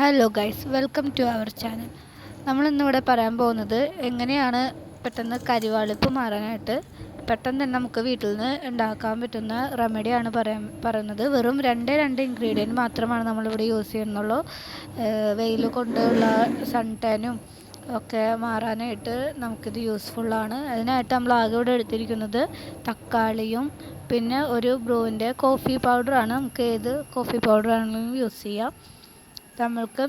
Hello guys welcome to our channel നമ്മളിന്നിവിടെ പറയാൻ പോകുന്നത് എങ്ങനെയാണ് പെട്ടെന്ന് കരിവാളിപ്പ് മാറാനായിട്ട് പെട്ടെന്ന് തന്നെ നമുക്ക് വീട്ടിൽ നിന്ന് ഉണ്ടാക്കാൻ പറ്റുന്ന റെമഡിയാണ് പറയാൻ പറയുന്നത്. വെറും രണ്ടേ രണ്ട് ഇൻഗ്രീഡിയന്റ് മാത്രമാണ് നമ്മളിവിടെ യൂസ് ചെയ്യുന്നുള്ളൂ. വെയിൽ കൊണ്ടുള്ള സൺ ടാനും ഒക്കെ മാറാനായിട്ട് നമുക്കിത് യൂസ്ഫുള്ളാണ് അതിനായിട്ട് നമ്മൾ ആകെ ഇവിടെ എടുത്തിരിക്കുന്നത് തക്കാളിയും പിന്നെ ഒരു ബ്രൂവിന്റെ കോഫി പൗഡറാണ് നമുക്ക് ഏത് കോഫി പൗഡർ ആണെങ്കിലും യൂസ് ചെയ്യാം. നമ്മൾക്ക്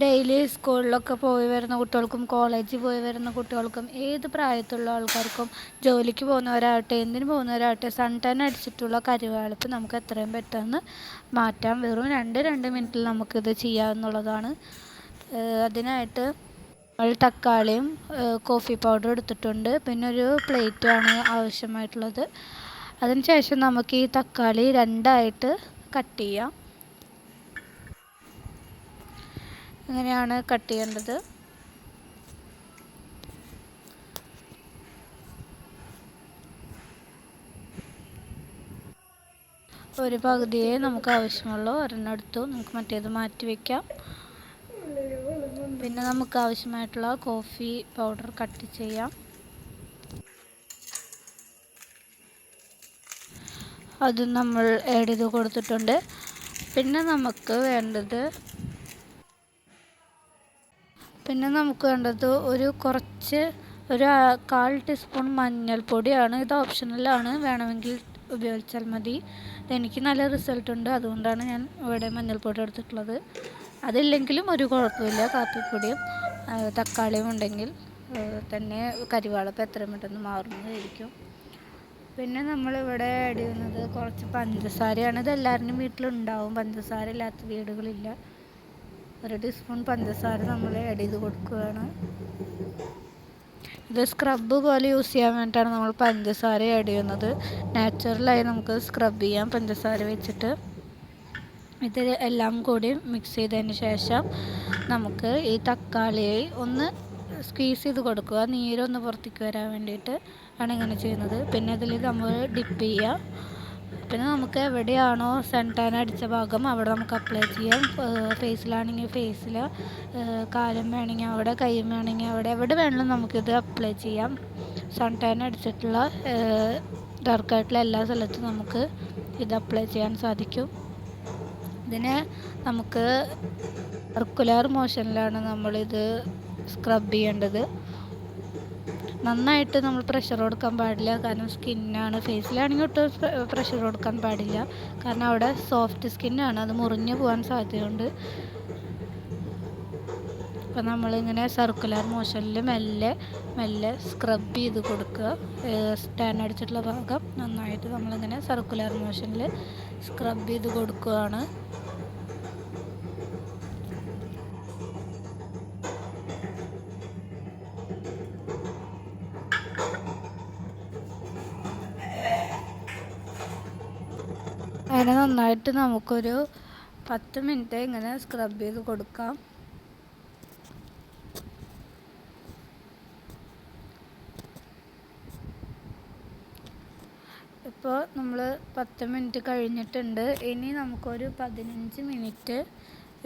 ഡെയിലി സ്കൂളിലൊക്കെ പോയി വരുന്ന കുട്ടികൾക്കും കോളേജിൽ പോയി വരുന്ന കുട്ടികൾക്കും ഏത് പ്രായത്തിലുള്ള ആൾക്കാർക്കും ജോലിക്ക് പോകുന്നവരാകട്ടെ എന്തിനു പോകുന്നവരാകട്ടെ സൺ ടാൻ അടിച്ചിട്ടുള്ള കരുവാളിപ്പ് നമുക്ക് എത്രയും പെട്ടെന്ന് മാറ്റാം. വെറും രണ്ട് രണ്ട് മിനിറ്റിൽ നമുക്കിത് ചെയ്യാവുന്നതാണ്. അതിനായിട്ട് നമ്മൾ തക്കാളിയും കോഫി പൗഡർ എടുത്തിട്ടുണ്ട്. പിന്നെ ഒരു പ്ലേറ്റുമാണ് ആവശ്യമായിട്ടുള്ളത്. അതിനുശേഷം നമുക്ക് ഈ തക്കാളി രണ്ടായിട്ട് കട്ട് ചെയ്യാം. ഇങ്ങനെയാണ് കട്ട് ചെയ്യേണ്ടത്. ഒരു പകുതിയെ നമുക്ക് ആവശ്യമുള്ളൂ. ഒരെണ്ണം നമുക്ക് മറ്റേത് മാറ്റി വയ്ക്കാം പിന്നെ നമുക്ക് ആവശ്യമായിട്ടുള്ള കോഫി പൗഡർ കട്ട് ചെയ്യാം. അതും നമ്മൾ ആഡ് ചെയ്ത് കൊടുത്തിട്ടുണ്ട്. പിന്നെ നമുക്ക് വേണ്ടത് പിന്നെ നമുക്ക് വേണ്ടത് ഒരു കുറച്ച് ഒരു കാൽ ടീസ്പൂൺ മഞ്ഞൾപ്പൊടിയാണ്. ഇത് ഓപ്ഷണലാണ് വേണമെങ്കിൽ ഉപയോഗിച്ചാൽ മതി. എനിക്ക് നല്ല റിസൾട്ട് ഉണ്ട്. അതുകൊണ്ടാണ് ഞാൻ ഇവിടെ മഞ്ഞൾപ്പൊടി എടുത്തിട്ടുള്ളത്. അതില്ലെങ്കിലും ഒരു കുഴപ്പമില്ല. കാപ്പിപ്പൊടിയും തക്കാളിയും ഉണ്ടെങ്കിൽ തന്നെ കരിവാളപ്പം എത്ര പെട്ടെന്ന് മാറുന്നതായിരിക്കും. പിന്നെ നമ്മളിവിടെ ആഡ് ചെയ്യുന്നത് കുറച്ച് പഞ്ചസാരയാണ്. ഇത് എല്ലാവരുടെയും വീട്ടിലുണ്ടാവും. പഞ്ചസാര ഇല്ലാത്ത വീടുകളില്ല. ഒരു ടീസ്പൂൺ പഞ്ചസാര നമ്മൾ ആഡ് ചെയ്ത് കൊടുക്കുകയാണ്. ഇത് സ്ക്രബ്ബ് പോലെ യൂസ് ചെയ്യാൻ വേണ്ടിയിട്ടാണ് നമ്മൾ പഞ്ചസാര ആഡ് ചെയ്യുന്നത്. നാച്ചുറലായി നമുക്ക് സ്ക്രബ് ചെയ്യാം പഞ്ചസാര വെച്ചിട്ട്. ഇത് എല്ലാം കൂടി മിക്സ് ചെയ്തതിന് ശേഷം നമുക്ക് ഈ തക്കാളിയെ ഒന്ന് സ്ക്വീസ് ചെയ്ത് കൊടുക്കുക. നീരൊന്ന് പുറത്തേക്ക് വരാൻ വേണ്ടിയിട്ട് ആണ് ഇങ്ങനെ ചെയ്യുന്നത്. പിന്നെ അതിൽ നമ്മൾ ഡിപ്പ് ചെയ്യുക. പിന്നെ നമുക്ക് എവിടെയാണോ സൺ ടാൻ അടിച്ച ഭാഗം അവിടെ നമുക്ക് അപ്ലൈ ചെയ്യാം. ഫേസിലാണെങ്കിൽ ഫേസിൽ കാലും വേണമെങ്കിൽ അവിടെ കൈയും വേണമെങ്കിൽ അവിടെ എവിടെ വേണമെങ്കിലും നമുക്കിത് അപ്ലൈ ചെയ്യാം. സൺ ടാൻ അടിച്ചിട്ടുള്ള ഡാർക്കായിട്ടുള്ള എല്ലാ സ്ഥലത്തും നമുക്ക് ഇത് അപ്ലൈ ചെയ്യാൻ സാധിക്കും. ഇതിനെ നമുക്ക് സർക്കുലർ മോഷനിലാണ് നമ്മളിത് സ്ക്രബ് ചെയ്യേണ്ടത്. നന്നായിട്ട് നമ്മൾ പ്രഷർ കൊടുക്കാൻ പാടില്ല. കാരണം സ്കിന്നാണ് ഫേസിലാണെങ്കിൽ ഒട്ടും പ്രഷർ കൊടുക്കാൻ പാടില്ല. കാരണം അവിടെ സോഫ്റ്റ് സ്കിന്നാണ് അത് മുറിഞ്ഞു പോകാൻ സാധ്യതയുണ്ട്. അപ്പോൾ നമ്മളിങ്ങനെ സർക്കുലർ മോഷനിൽ മെല്ലെ മെല്ലെ സ്ക്രബ് ചെയ്ത് കൊടുക്കുക. സ്റ്റാൻ അടിച്ചിട്ടുള്ള ഭാഗം നന്നായിട്ട് നമ്മളിങ്ങനെ സർക്കുലർ മോഷനിൽ സ്ക്രബ് ചെയ്ത് കൊടുക്കുകയാണ്. അങ്ങനെ നന്നായിട്ട് നമുക്കൊരു പത്ത് മിനിറ്റ് ഇങ്ങനെ സ്ക്രബ് ചെയ്ത് കൊടുക്കാം. ഇപ്പോൾ നമ്മൾ പത്ത് മിനിറ്റ് കഴിഞ്ഞിട്ടുണ്ട്. ഇനി നമുക്കൊരു പതിനഞ്ച് മിനിറ്റ്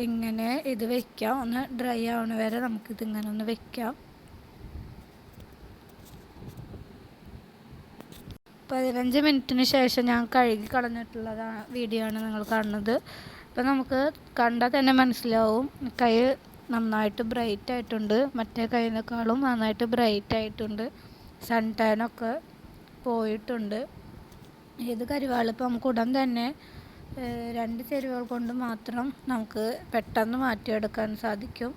ഇങ്ങനെ ഇത് വെക്കാം. ഒന്ന് ഡ്രൈ ആവണ വരെ നമുക്കിതിങ്ങനെ ഒന്ന് വെക്കാം. പതിനഞ്ച് മിനിറ്റിന് ശേഷം ഞാൻ കഴുകി കളഞ്ഞിട്ടുള്ളതാണ് വീഡിയോ ആണ് നിങ്ങൾ കാണുന്നത്. അപ്പം നമുക്ക് കണ്ടാൽ തന്നെ മനസ്സിലാവും. കൈ നന്നായിട്ട് ബ്രൈറ്റ് ആയിട്ടുണ്ട്. മറ്റേ കൈനേക്കാളും നന്നായിട്ട് ബ്രൈറ്റ് ആയിട്ടുണ്ട്. സൺ ടാനൊക്കെ പോയിട്ടുണ്ട്. ഏത് കരുവാളിപ്പം നമുക്ക് ഉടൻ തന്നെ രണ്ട് ചേരുവകൾ കൊണ്ട് മാത്രം നമുക്ക് പെട്ടെന്ന് മാറ്റിയെടുക്കാൻ സാധിക്കും.